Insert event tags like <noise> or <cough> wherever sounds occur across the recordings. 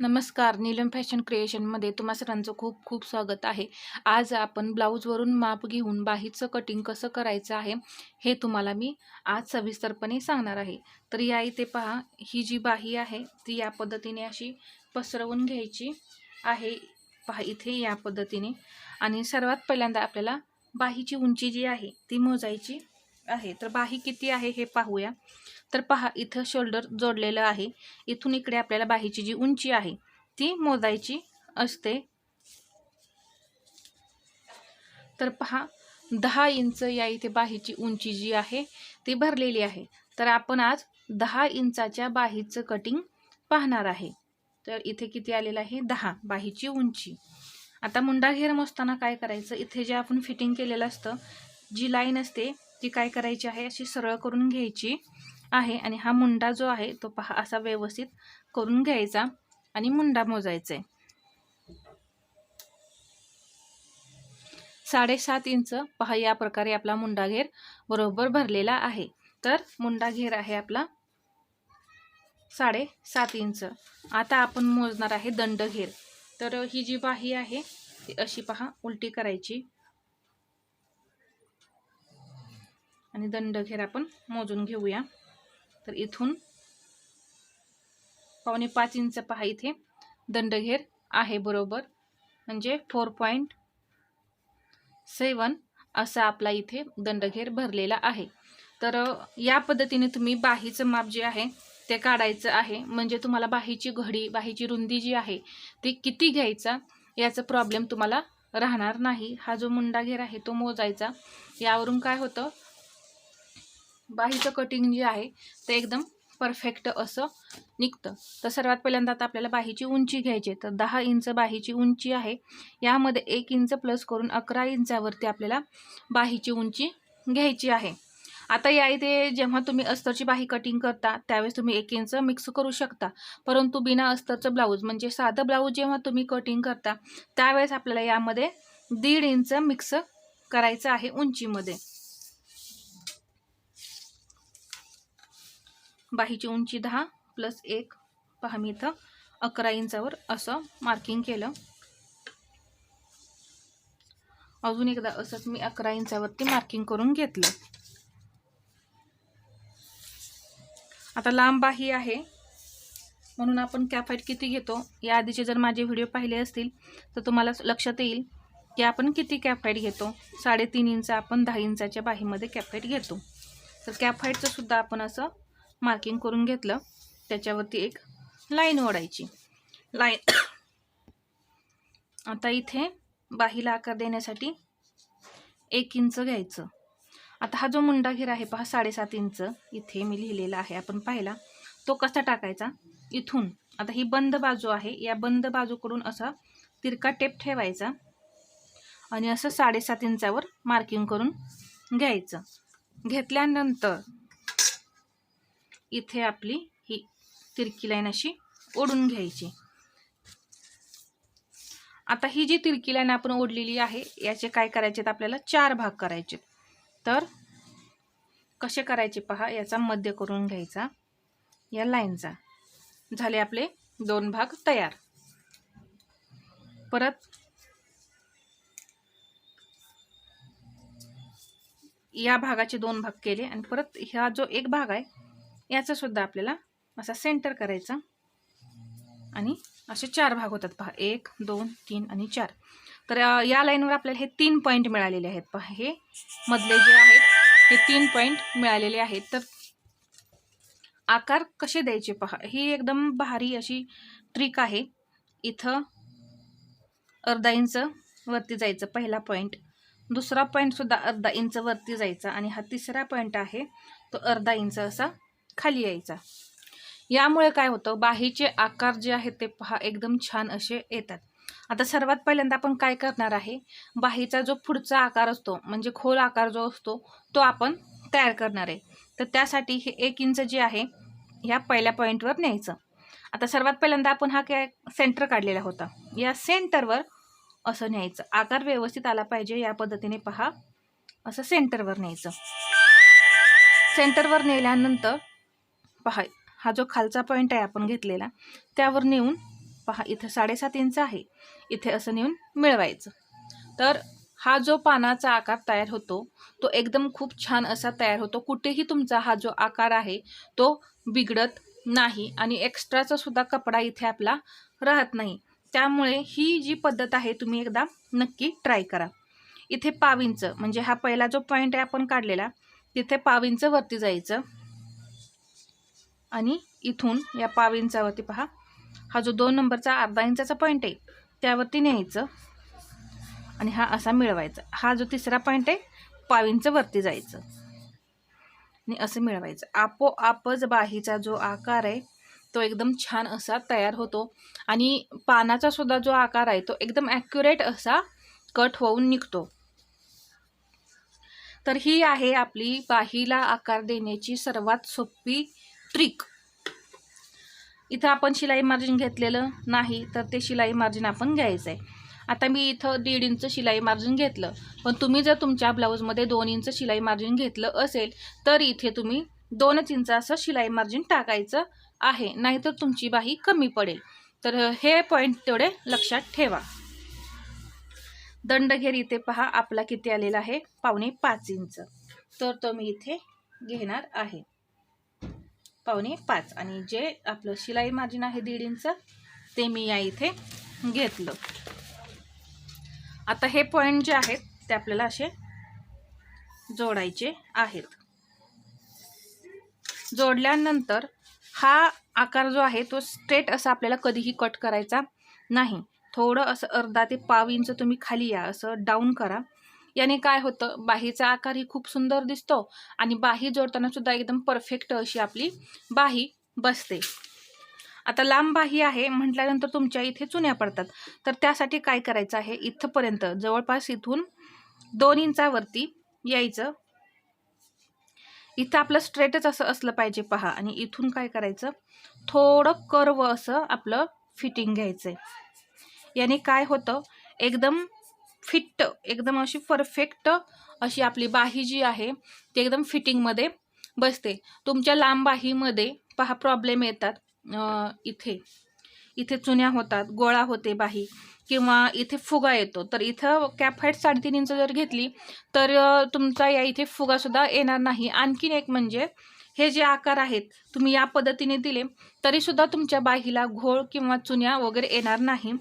नमस्कार नीलम फॅशन क्रिएशनमध्ये तुम्हा सर्वांचं खूप खूप स्वागत आहे. आज आपण ब्लाऊजवरून माप घेऊन बाहीचं कटिंग कसं करायचं आहे हे तुम्हाला मी आज सविस्तरपणे सांगणार आहे. तर या इथे पहा ही जी बाही आहे ती या पद्धतीने अशी पसरवून घ्यायची आहे. पहा इथे या पद्धतीने. आणि सर्वात पहिल्यांदा आपल्याला बाहीची उंची जी आहे ती मोजायची. आहे. तर बाही किती आहे हे पाहूया. तर पहा इथं शोल्डर जोडलेलं आहे. इथून इकडे आपल्याला बाहीची जी उंची आहे ती मोजायची असते. तर पहा दहा इंच या इथे बाहीची उंची जी आहे ती भरलेली आहे. तर आपण आज दहा इंचाच्या बाहीचं कटिंग पाहणार आहे. तर इथे किती आलेलं आहे? दहा बाहीची उंची. आता मुंडा घेर मोजताना काय करायचं? इथे जे आपण फिटिंग केलेलं असतं जी लाईन असते ती काय करायची आहे? अशी सरळ करून घ्यायची आहे आणि हा मुंडा जो आहे तो पहा असा व्यवस्थित करून घ्यायचा आणि मुंडा मोजायचा आहे साडेसात इंच पहा या प्रकारे आपला मुंडा घेर बरोबर भरलेला आहे. तर मुंडा घेर आहे आपला साडेसात इंच. आता आपण मोजणार आहे दंड घेर तर ही जी बाही आहे ती अशी पहा उलटी करायची. आणि दंडघेर आपण मोजून घेऊया. तर इथून पावणे पाच इंच पहा इथे दंडघेर आहे बरोबर. म्हणजे फोर पॉईंट सेवन असा आपला इथे दंडघेर भरलेला आहे. तर या पद्धतीने तुम्ही बाहीचं माप जे आहे ते काढायचं आहे. म्हणजे तुम्हाला बाहीची घडी बाहीची रुंदी जी आहे ती किती घ्यायचा याचा प्रॉब्लेम तुम्हाला राहणार नाही. हा जो मुंडा घेर आहे तो मोजायचा. यावरून काय होतं? बाहीचं कटिंग जे आहे ते एकदम परफेक्ट असं निघतं. तर सर्वात पहिल्यांदा आता आपल्याला बाहीची उंची घ्यायची तर दहा इंच बाहीची उंची आहे. यामध्ये एक इंच प्लस करून अकरा इंचावरती आपल्याला बाहीची उंची घ्यायची आहे. आता या इथे जेव्हा तुम्ही अस्तरची बाही कटिंग करता त्यावेळेस तुम्ही एक इंच मिक्स करू शकता. परंतु बिना अस्तरचं ब्लाऊज म्हणजे साधं ब्लाऊज जेव्हा तुम्ही कटिंग करता त्यावेळेस आपल्याला यामध्ये दीड इंच मिक्स करायचं आहे उंचीमध्ये. बाहीची उंची दहा प्लस एक. पहा मी इथं अकरा इंचावर असं मार्किंग केलं. अजून एकदा असंच मी अकरा इंचावरती मार्किंग करून घेतलं. आता लांब बाही आहे. म्हणून आपण कॅफाईट किती घेतो? या आधीचे जर माझे व्हिडिओ पाहिले असतील तर तुम्हाला लक्षात येईल की आपण किती कॅफाईट घेतो? साडेतीन इंच आपण दहा इंचाच्या बाहीमध्ये कॅफाईट घेतो. तर कॅफाईटचंसुद्धा आपण असं मार्किंग करून घेतलं. त्याच्यावरती एक लाईन ओढायची. लाईन <coughs> आता इथे बाहीला आकार देण्यासाठी एक इंच घ्यायचं. आता हा जो मुंडा घेर आहे पहा साडेसात इंच इथे मी लिहिलेला आहे आपण पाहिला. तो कसा टाकायचा? इथून. आता ही बंद बाजू आहे. या बंद बाजूकडून असा तिरका टेप ठेवायचा. आणि असं साडेसात इंचावर मार्किंग करून घ्यायचं. घेतल्यानंतर इथे आपली ही तिरकी लाईन अशी ओढून घ्यायची. आता ही जी तिरकी लाईन आपण ओढलेली आहे याचे काय करायचे आपल्याला चार भाग करायचे तर कसे करायचे पहा याचा मध्य करून घ्यायचा या लाईनचा. झाले आपले दोन भाग तयार. परत या भागाचे दोन भाग केले आणि परत ह्या जो एक भाग आहे याचा सुद्धा आपल्याला असा सेंटर करायचा. आणि असे चार भाग होतात पहा. एक दोन तीन आणि चार. तर या लाईनवर आपल्याला हे तीन पॉईंट मिळालेले आहेत पहा. हे मधले जे आहेत हे तीन पॉईंट मिळालेले आहेत. तर आकार कसे द्यायचे पहा? ही एकदम भारी अशी ट्रिक आहे. इथं अर्धा इंच वरती जायचं पहिला पॉईंट दुसरा पॉईंटसुद्धा अर्धा इंच वरती जायचा. आणि हा तिसरा पॉईंट आहे तो अर्धा इंच असा खाली यायचा. यामुळे काय होतं बाहीचे आकार जे आहेत ते पहा एकदम छान असे येतात. आता सर्वात पहिल्यांदा आपण काय करणार आहे बाहीचा जो पुढचा आकार असतो म्हणजे खोल आकार जो असतो तो आपण तयार करणार आहे. तर त्यासाठी हे एक इंच जे आहे ह्या पहिल्या पॉईंटवर न्यायचं. आता सर्वात पहिल्यांदा आपण हा काय सेंटर काढलेला होता. या सेंटरवर असं न्यायचं. आकार व्यवस्थित आला पाहिजे या पद्धतीने पहा असं सेंटरवर न्यायचं. सेंटरवर नेल्यानंतर पहा हा जो खालचा पॉईंट आहे आपण घेतलेला त्यावर नेऊन पहा इथं साडेसात इंच आहे. इथे असं नेऊन मिळवायचं. तर हा जो पानाचा आकार तयार होतो तो एकदम खूप छान असा तयार होतो. कुठेही तुमचा हा जो आकार आहे तो बिघडत नाही आणि एक्स्ट्राचा सुद्धा कपडा इथे आपला राहत नाही. त्यामुळे ही जी पद्धत आहे तुम्ही एकदा नक्की ट्राय करा. इथे पाविंच म्हणजे हा पहिला जो पॉईंट आहे आपण काढलेला तिथे पाविंच वरती जायचं. आणि इथून या पाव इंचावरती पहा. हा जो दोन नंबरचा अर्धा इंचाचा पॉईंट आहे त्यावरती न्यायचं आणि हा असा मिळवायचा. हा जो तिसरा पॉईंट आहे पाव इंच वरती जायचं आणि असं मिळवायचं. आपोआपच बाहीचा जो आकार आहे तो एकदम छान असा तयार होतो आणि पानाचा सुद्धा जो आकार आहे तो एकदम ॲक्युरेट असा कट होऊन निघतो. तर ही आहे आपली बाहीला आकार देण्याची सर्वात सोपी ट्रिक इथं आपण शिलाई मार्जिन घेतलेलं नाही तर ते शिलाई मार्जिन आपण घ्यायचं आहे आता मी इथं दीड इंच शिलाई मार्जिन घेतलं. पण तुम्ही जर तुमच्या ब्लाऊजमध्ये दोन इंच शिलाई मार्जिन घेतलं असेल तर इथे तुम्ही दोनच इंच असं शिलाई मार्जिन टाकायचं आहे नाहीतर तुमची बाही कमी पडेल. तर हे पॉईंट तेवढे लक्षात ठेवा. दंडघेर इथे पहा आपला किती आलेला आहे? पावणे पाच इंच. तर तो मी इथे घेणार आहे. पावणे पाच. आणि जे आपलं शिलाई मार्जिन आहे दीड इंच ते मी या इथे घेतलं. आता हे पॉईंट जे आहेत ते आपल्याला असे जोडायचे आहेत. जोडल्यानंतर हा आकार जो आहे तो स्ट्रेट असा आपल्याला कधीही कट करायचा नाही. थोडं असं अर्धा ते पाव इंच तुम्ही खाली या असं डाऊन करा. याने काय होतं? बाहीचा आकारही खूप सुंदर दिसतो आणि बाही जोडताना सुद्धा एकदम परफेक्ट अशी आपली बाही बसते. आता लांब बाही आहे म्हटल्यानंतर तुमच्या इथे चुन्या पडतात. तर त्यासाठी काय करायचं आहे? इथंपर्यंत जवळपास इथून दोन इंचावरती यायचं. इथं आपलं स्ट्रेटच असं असलं पाहिजे पहा. आणि इथून काय करायचं? थोडं कर्व असं आपलं फिटिंग घ्यायचं आहे याने काय होतं? एकदम फिट्ट एकदम अशी परफेक्ट अशी आपली बाही जी आहे ती एकदम फिटिंगमध्ये बसते. तुमच्या लांब बाहीमध्ये पहा प्रॉब्लेम येतात. इथे इथे चुन्या होतात गोळा होते बाही किंवा इथे फुगा येतो. तर इथं कॅप हाईट साडेतीन इंच जर घेतली तर तुमचा या इथे फुगासुद्धा येणार नाही. आणखीन एक म्हणजे हे जे आकार आहेत तुम्ही या पद्धतीने दिले तरीसुद्धा तुमच्या बाहीला घोळ किंवा चुन्या वगैरे येणार नाही.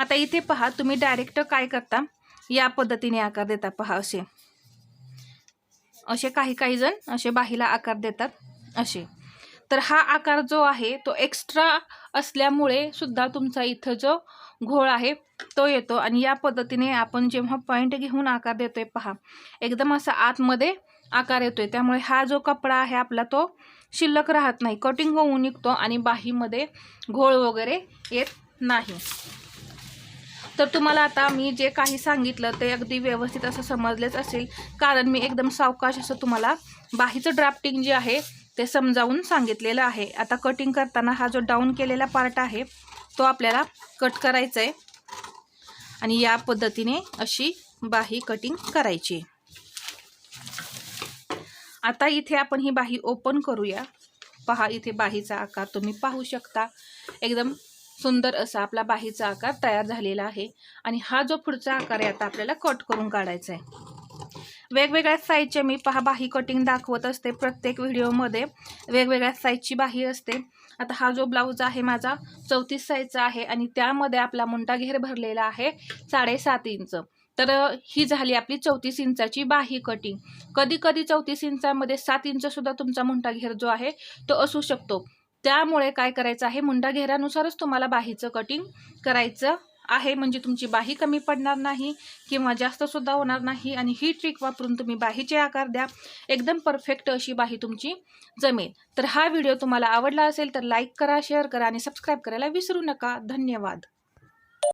आता इथे पहा तुम्ही डायरेक्ट काय करता? या पद्धतीने आकार देतात पहा असे. असे काही काही जण असे बाहीला आकार देतात असे. तर हा आकार जो आहे तो एक्स्ट्रा असल्यामुळे सुद्धा तुमचा इथं जो घोळ आहे तो येतो. आणि या पद्धतीने आपण जेव्हा पॉईंट घेऊन आकार देतोय पहा एकदम असा आतमध्ये आकार येतोय. त्यामुळे हा जो कपडा आहे आपला तो शिल्लक राहत नाही. कटिंग होऊन निघतो आणि बाहीमध्ये घोळ वगैरे येत नाही. तर तुम्हाला आता मी जे काही सांगितलं ते अगदी व्यवस्थित असं समजलेच असेल. कारण मी एकदम सावकाश असं तुम्हाला बाहीचं ड्राफ्टिंग जे आहे ते समजावून सांगितलेलं आहे. आता कटिंग करताना हा जो डाऊन केलेला पार्ट आहे तो आपल्याला कट करायचा आहे आणि या पद्धतीने अशी बाही कटिंग करायची. आता इथे आपण ही बाही ओपन करूया. पहा इथे बाहीचा आकार तुम्ही पाहू शकता. एकदम सुंदर असा आपला बाहीचा आकार तयार झालेला आहे. आणि हा जो पुढचा आकार आहे आता आपल्याला कट करून काढायचा आहे. वेगवेगळ्या साईजचे मी पहा बाही कटिंग दाखवत असते प्रत्येक व्हिडिओमध्ये वेगवेगळ्या साईजची बाही असते. आता हा जो ब्लाऊज आहे माझा चौतीस साईजचा आहे आणि त्यामध्ये आपला मुंटा घेर भरलेला आहे साडेसात इंच. तर ही झाली आपली चौतीस इंचाची बाही कटिंग कधी कधी चौतीस इंचामध्ये सात इंचसुद्धा तुमचा मुंटा घेर जो आहे तो असू शकतो. त्यामुळे काय करायचं आहे? मुंडा घेरानुसारच तुम्हाला बाहीचं कटिंग करायचं आहे. म्हणजे तुमची बाही कमी पडणार नाही किंवा जास्तसुद्धा होणार नाही. आणि ही ट्रिक वापरून तुम्ही बाहीचे आकार द्या. एकदम परफेक्ट अशी बाही तुमची जमेल. तर हा व्हिडिओ तुम्हाला आवडला असेल तर लाईक करा शेअर करा आणि सबस्क्राईब करायला विसरू नका. धन्यवाद.